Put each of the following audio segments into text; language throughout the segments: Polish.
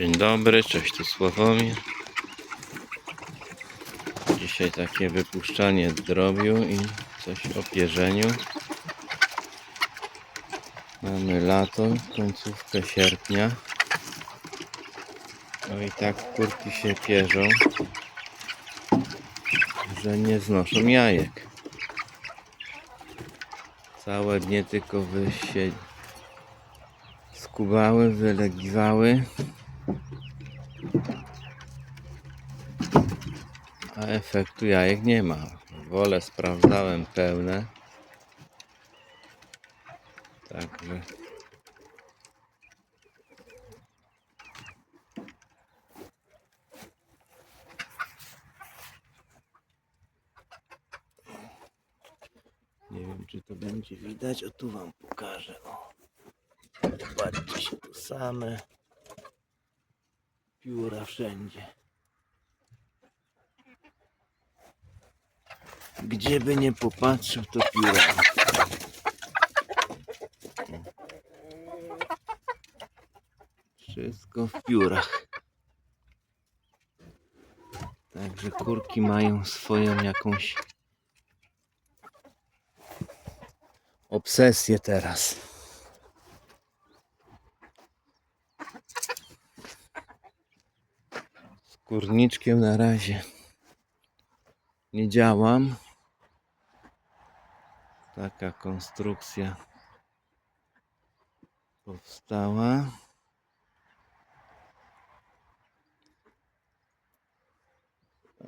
Dzień dobry, cześć tu Sławomir. Dzisiaj takie wypuszczanie drobiu i coś o pierzeniu. Mamy lato, końcówkę sierpnia. No i tak kurki się pierzą, że nie znoszą jajek. Całe dnie tylko wy się skubały, wylegiwały. A efektu jajek nie ma. Wolę sprawdzałem pełne. Także. Nie wiem, czy to będzie widać. O, tu wam pokażę. O. Zobaczcie się tu same pióra wszędzie. Gdzie by nie popatrzył, to pióra. Wszystko w piórach. Także kurki mają swoją jakąś obsesję teraz. Kurniczkiem na razie nie działam. Taka konstrukcja powstała.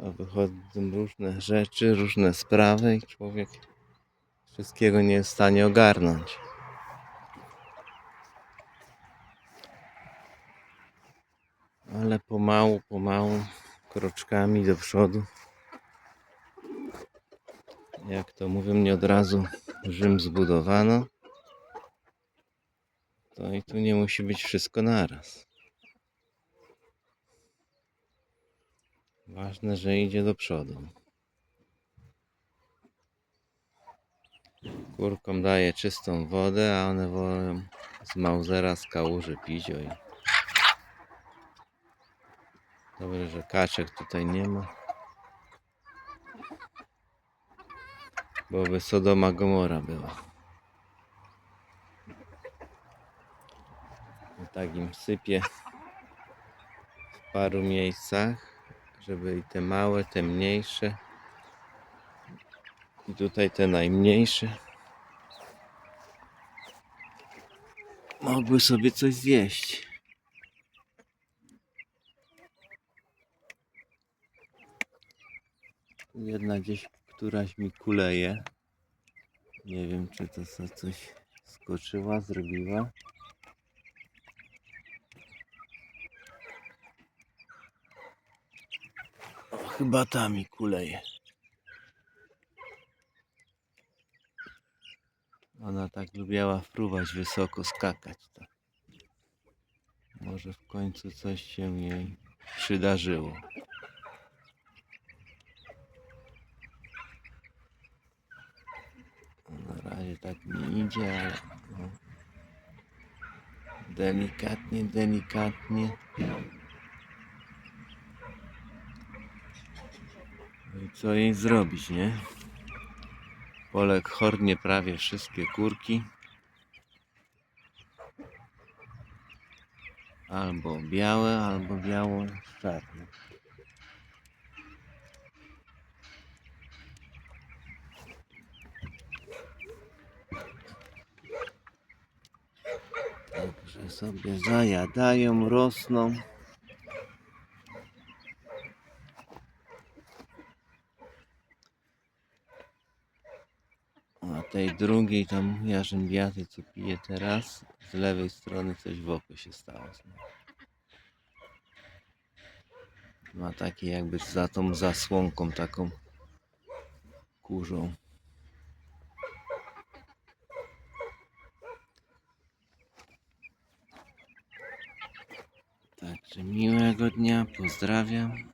A wychodzą różne rzeczy, różne sprawy i człowiek wszystkiego nie jest w stanie ogarnąć. Ale pomału, pomału, kroczkami do przodu. Jak to mówią, nie od razu Rzym zbudowano. To i tu nie musi być wszystko naraz. Ważne, że idzie do przodu. Kurkom daje czystą wodę, a one wolą z Mausera z kałuży pić. Oj. Dobrze, że kaczek tutaj nie ma. Bo by Sodoma Gomora była. I tak im sypie w paru miejscach, żeby i te małe, te mniejsze i tutaj te najmniejsze mogły sobie coś zjeść. Jedna gdzieś któraś mi kuleje. Nie wiem, czy to co coś skoczyła, zrobiła. O, chyba ta mi kuleje. Ona tak lubiała fruwać wysoko, skakać. Tak. Może w końcu coś się jej przydarzyło. Na razie tak nie idzie, ale no. delikatnie, delikatnie. No i co jej zrobić, nie? Polek hornie prawie wszystkie kurki. Albo białe, albo biało Także sobie zajadają, rosną. A tej drugiej tam jarzębiaty, co pije teraz, z lewej strony coś w oko się stało. Ma takie jakby za tą zasłonką taką kurzą. Także miłego dnia, pozdrawiam.